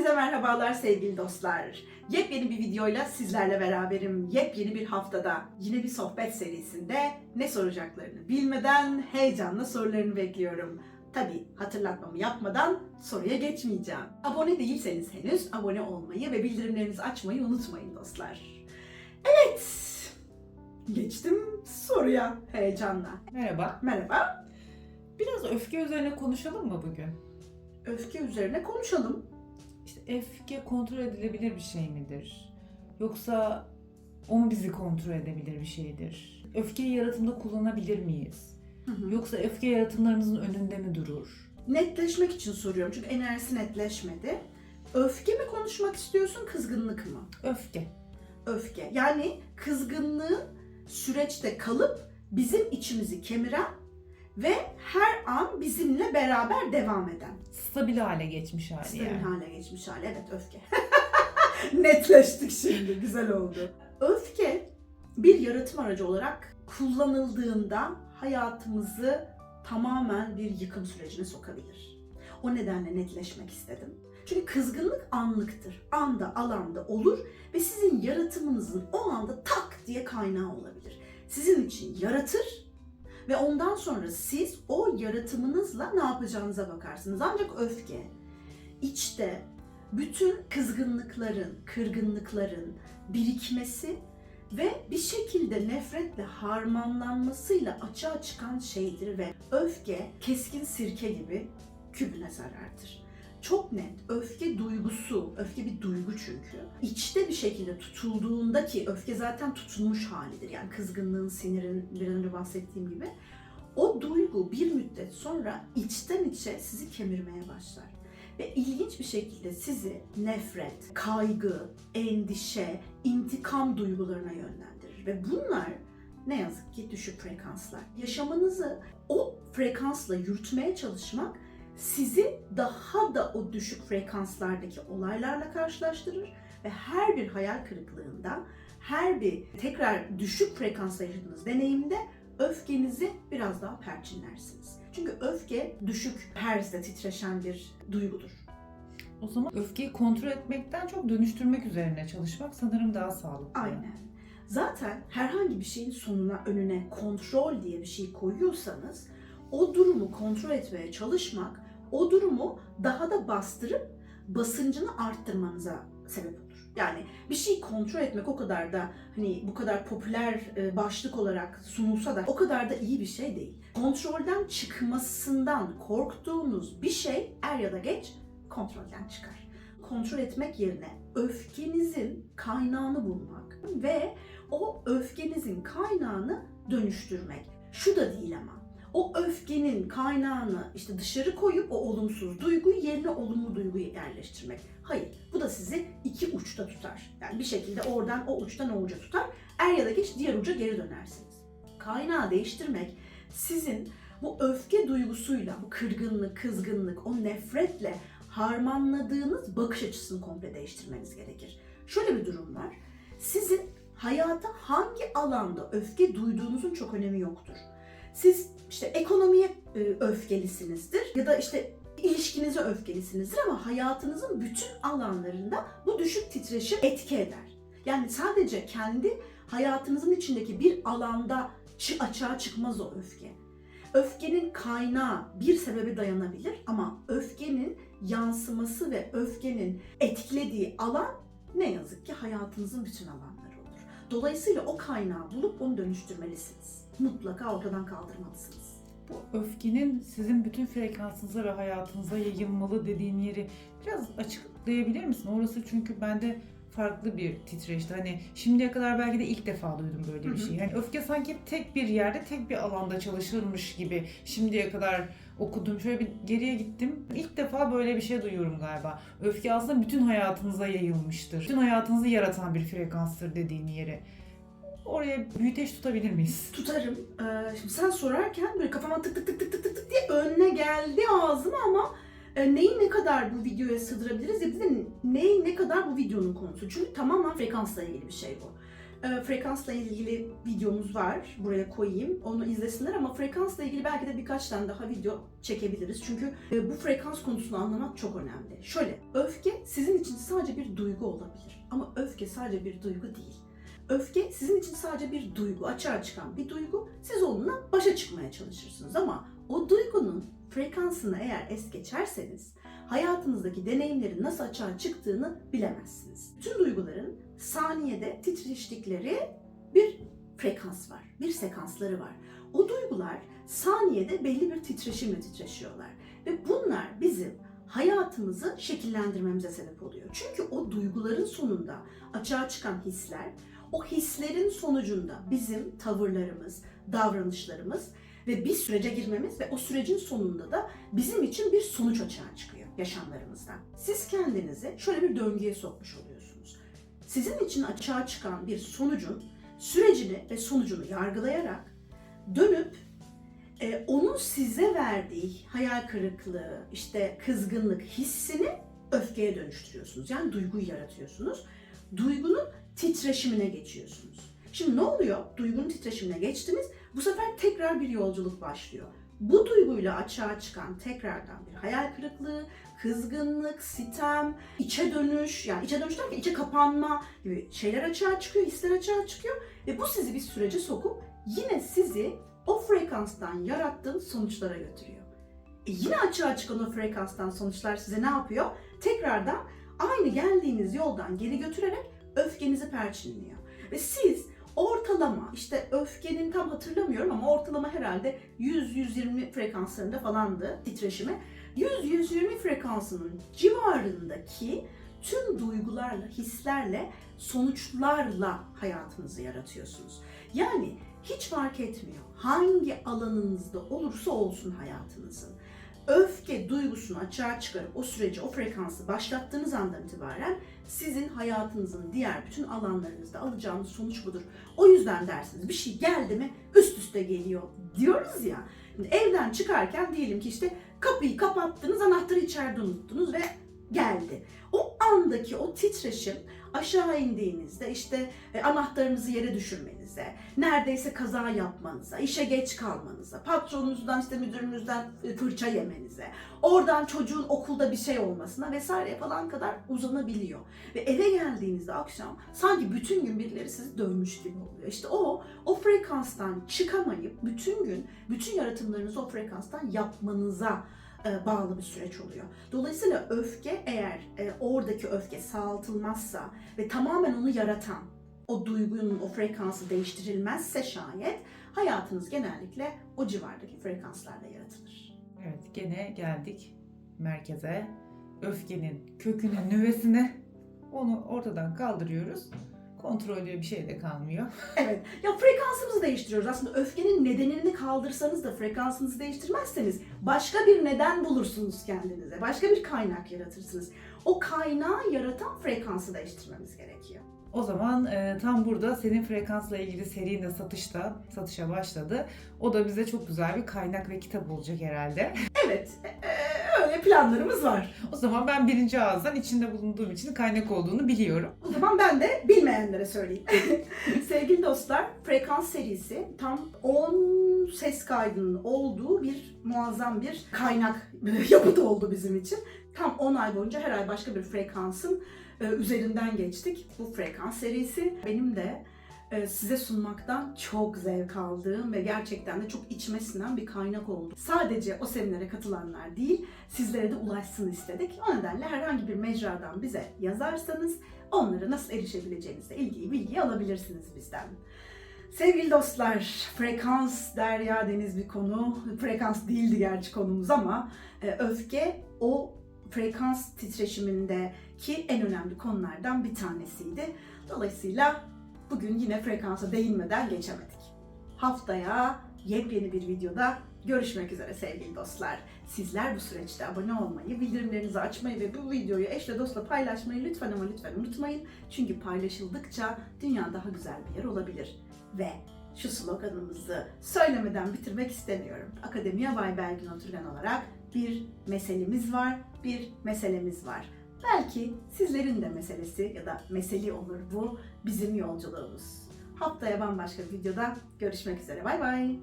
Hepinize merhabalar sevgili dostlar. Yepyeni bir videoyla sizlerle beraberim. Yepyeni bir haftada yine bir sohbet serisinde ne soracaklarını bilmeden heyecanla sorularını bekliyorum. Tabi hatırlatmamı yapmadan soruya geçmeyeceğim. Abone değilseniz henüz abone olmayı ve bildirimlerinizi açmayı unutmayın dostlar. Evet, geçtim soruya heyecanla. Merhaba. Merhaba, Biraz öfke üzerine konuşalım mı bugün? öfke üzerine konuşalım. Öfke kontrol edilebilir bir şey midir? Yoksa o mu bizi kontrol edebilir bir şeydir? Öfkeyi yaratımda kullanabilir miyiz? Hı hı. Yoksa öfke yaratımlarımızın önünde mi durur? netleşmek için soruyorum çünkü enerjisi netleşmedi. Öfke mi konuşmak istiyorsun, kızgınlık mı? Öfke. Öfke. Yani kızgınlığın süreçte kalıp bizim içimizi kemiren ve her an bizimle beraber devam eden. Stabil hale geçmiş hali Stabil yani. hale geçmiş hali. Evet öfke. Netleştik şimdi. Güzel oldu. Öfke bir yaratım aracı olarak kullanıldığında hayatımızı tamamen bir yıkım sürecine sokabilir. O nedenle netleşmek istedim. Çünkü kızgınlık anlıktır. Anda, alanda olur ve sizin yaratımınızın o anda tak diye kaynağı olabilir. Sizin için yaratır ve ondan sonra siz o yaratımınızla ne yapacağınıza bakarsınız. Ancak öfke içte bütün kızgınlıkların, kırgınlıkların birikmesi ve bir şekilde nefretle harmanlanmasıyla açığa çıkan şeydir ve öfke keskin sirke gibi kübüne zarardır. Çok net öfke duygusu, öfke bir duygu çünkü. İçte bir şekilde tutulduğunda ki öfke zaten tutulmuş halidir. Yani kızgınlığın, sinirin bir an önce bahsettiğim gibi. O duygu bir müddet sonra içten içe sizi kemirmeye başlar. Ve ilginç bir şekilde sizi nefret, kaygı, endişe, intikam duygularına yönlendirir. Ve bunlar ne yazık ki düşük frekanslar. Yaşamınızı o frekansla yürütmeye çalışmak sizi daha da o düşük frekanslardaki olaylarla karşılaştırır ve her bir hayal kırıklığında, her bir tekrar düşük frekansla yaşadığınız deneyimde öfkenizi biraz daha perçinlersiniz. Çünkü öfke düşük herzde titreşen bir duygudur. O zaman öfkeyi kontrol etmekten çok dönüştürmek üzerine çalışmak sanırım daha sağlıklı. Aynen. Zaten herhangi bir şeyin sonuna önüne kontrol diye bir şey koyuyorsanız o durumu kontrol etmeye çalışmak o durumu daha da bastırıp basıncını arttırmanıza sebep olur. Yani bir şeyi kontrol etmek o kadar da hani bu kadar popüler e, başlık olarak sunulsa da o kadar da iyi bir şey değil. Kontrolden çıkmasından korktuğunuz bir şey er ya da geç kontrolden çıkar. Kontrol etmek yerine öfkenizin kaynağını bulmak ve o öfkenizin kaynağını dönüştürmek. Şu da değil ama o öfkenin kaynağını işte dışarı koyup o olumsuz duyguyu yerine olumlu duyguyu yerleştirmek. Hayır, bu da sizi iki uçta tutar. Yani bir şekilde oradan o uçtan o uca tutar. Er ya da geç diğer uca geri dönersiniz. Kaynağı değiştirmek sizin bu öfke duygusuyla, bu kırgınlık, kızgınlık, o nefretle harmanladığınız bakış açısını komple değiştirmeniz gerekir. Şöyle bir durum var. Sizin hayata hangi alanda öfke duyduğunuzun çok önemi yoktur. Siz işte ekonomiye e, öfkelisinizdir ya da işte ilişkinize öfkelisinizdir ama hayatınızın bütün alanlarında bu düşük titreşim etki eder. Yani sadece kendi hayatınızın içindeki bir alanda çı- açığa çıkmaz o öfke. Öfkenin kaynağı bir sebebe dayanabilir ama öfkenin yansıması ve öfkenin etkilediği alan ne yazık ki hayatınızın bütün alanları. Dolayısıyla o kaynağı bulup onu dönüştürmelisiniz. Mutlaka ortadan kaldırmalısınız. Bu öfkenin sizin bütün frekansınıza ve hayatınıza yayılmalı dediğin yeri biraz açıklayabilir misin? Orası çünkü bende farklı bir titreşti. Hani şimdiye kadar belki de ilk defa duydum böyle bir şey. Yani öfke sanki tek bir yerde, tek bir alanda çalışılmış gibi şimdiye kadar okudum. Şöyle bir geriye gittim. İlk defa böyle bir şey duyuyorum galiba. Öfke aslında bütün hayatınıza yayılmıştır. Bütün hayatınızı yaratan bir frekanstır dediğin yeri. Oraya büyüteç tutabilir miyiz? Tutarım. Ee, şimdi sen sorarken böyle kafama tık tık tık tık tık tık tık diye önüne geldi ağzıma ama e, neyi ne kadar bu videoya sığdırabiliriz ya da neyi ne kadar bu videonun konusu. Çünkü tamamen frekansla ilgili bir şey bu. e, frekansla ilgili videomuz var. Buraya koyayım. Onu izlesinler ama frekansla ilgili belki de birkaç tane daha video çekebiliriz. Çünkü e, bu frekans konusunu anlamak çok önemli. Şöyle, öfke sizin için sadece bir duygu olabilir. Ama öfke sadece bir duygu değil. Öfke sizin için sadece bir duygu, açığa çıkan bir duygu. Siz onunla başa çıkmaya çalışırsınız ama o duygunun frekansını eğer es geçerseniz hayatınızdaki deneyimlerin nasıl açığa çıktığını bilemezsiniz. Bütün duyguların saniyede titreştikleri bir frekans var, bir sekansları var. O duygular saniyede belli bir titreşimle titreşiyorlar ve bunlar bizim hayatımızı şekillendirmemize sebep oluyor. Çünkü o duyguların sonunda açığa çıkan hisler, o hislerin sonucunda bizim tavırlarımız, davranışlarımız ve bir sürece girmemiz ve o sürecin sonunda da bizim için bir sonuç açığa çıkıyor yaşamlarımızdan. Siz kendinizi şöyle bir döngüye sokmuş oluyorsunuz. Sizin için açığa çıkan bir sonucun sürecini ve sonucunu yargılayarak dönüp e, onun size verdiği hayal kırıklığı, işte kızgınlık hissini öfkeye dönüştürüyorsunuz. Yani duyguyu yaratıyorsunuz. Duygunun titreşimine geçiyorsunuz. Şimdi ne oluyor? Duygunun titreşimine geçtiniz. Bu sefer tekrar bir yolculuk başlıyor. Bu duyguyla açığa çıkan tekrardan bir hayal kırıklığı, kızgınlık, sitem, içe dönüş, yani içe dönüş derken içe kapanma gibi şeyler açığa çıkıyor, hisler açığa çıkıyor ve bu sizi bir sürece sokup yine sizi o frekanstan yarattığın sonuçlara götürüyor. E yine açığa çıkan o frekanstan sonuçlar size ne yapıyor? Tekrardan aynı geldiğiniz yoldan geri götürerek öfkenizi perçinliyor. Ve siz ortalama işte öfkenin tam hatırlamıyorum ama ortalama herhalde 100-120 frekanslarında falandı titreşimi. 100-120 frekansının civarındaki tüm duygularla, hislerle, sonuçlarla hayatınızı yaratıyorsunuz. Yani hiç fark etmiyor hangi alanınızda olursa olsun hayatınızın. Öfke duygusunu açığa çıkarıp o süreci, o frekansı başlattığınız andan itibaren sizin hayatınızın diğer bütün alanlarınızda alacağınız sonuç budur. O yüzden dersiniz bir şey geldi mi üst üste geliyor diyoruz ya. Evden çıkarken diyelim ki işte kapıyı kapattınız, anahtarı içeride unuttunuz ve geldi. O andaki o titreşim aşağı indiğinizde işte e, anahtarınızı yere düşürmenize, neredeyse kaza yapmanıza, işe geç kalmanıza, patronunuzdan işte müdürünüzden e, fırça yemenize, oradan çocuğun okulda bir şey olmasına vesaire falan kadar uzanabiliyor. Ve eve geldiğinizde akşam sanki bütün gün birileri sizi dövmüş gibi oluyor. İşte o, o frekanstan çıkamayıp bütün gün bütün yaratımlarınızı o frekanstan yapmanıza e, bağlı bir süreç oluyor. Dolayısıyla öfke eğer e, oradaki öfke sağaltılmazsa ve tamamen onu yaratan o duygunun o frekansı değiştirilmezse şayet hayatınız genellikle o civardaki frekanslarla yaratılır. Evet gene geldik merkeze. Öfkenin köküne, nüvesine onu ortadan kaldırıyoruz. Kontrollü bir şey de kalmıyor. Evet. Ya frekansımızı değiştiriyoruz. Aslında öfkenin nedenini kaldırsanız da frekansınızı değiştirmezseniz başka bir neden bulursunuz kendinize. Başka bir kaynak yaratırsınız. O kaynağı yaratan frekansı değiştirmemiz gerekiyor. O zaman e, tam burada senin frekansla ilgili serinin de satışta, satışa başladı. O da bize çok güzel bir kaynak ve kitap olacak herhalde. Evet. e, öyle planlarımız var. O zaman ben birinci ağızdan içinde bulunduğum için kaynak olduğunu biliyorum. O zaman ben de bilmeyenlere söyleyeyim. Sevgili dostlar, Frekans serisi tam 10 ses kaydının olduğu bir muazzam bir kaynak yapıt oldu bizim için. Tam 10 ay boyunca her ay başka bir frekansın e, üzerinden geçtik. Bu frekans serisi benim de e, size sunmaktan çok zevk aldığım ve gerçekten de çok içime sinen bir kaynak oldu. Sadece o seminere katılanlar değil, sizlere de ulaşsın istedik. O nedenle herhangi bir mecradan bize yazarsanız onlara nasıl erişebileceğinizle ilgili bilgiyi alabilirsiniz bizden. Sevgili dostlar, frekans derya deniz bir konu. Frekans değildi gerçi konumuz ama e, öfke o frekans titreşimindeki en önemli konulardan bir tanesiydi. Dolayısıyla bugün yine frekansa değinmeden geçemedik. Haftaya yepyeni bir videoda görüşmek üzere sevgili dostlar. Sizler bu süreçte abone olmayı, bildirimlerinizi açmayı ve bu videoyu eşle dostla paylaşmayı lütfen ama lütfen unutmayın. Çünkü paylaşıldıkça dünya daha güzel bir yer olabilir. Ve şu sloganımızı söylemeden bitirmek istemiyorum. Akademiye Bay Belgin Oturgan olarak bir meselemiz var, bir meselemiz var. Belki sizlerin de meselesi ya da meseli olur bu bizim yolculuğumuz. Haftaya bambaşka bir videoda görüşmek üzere. Bay bay.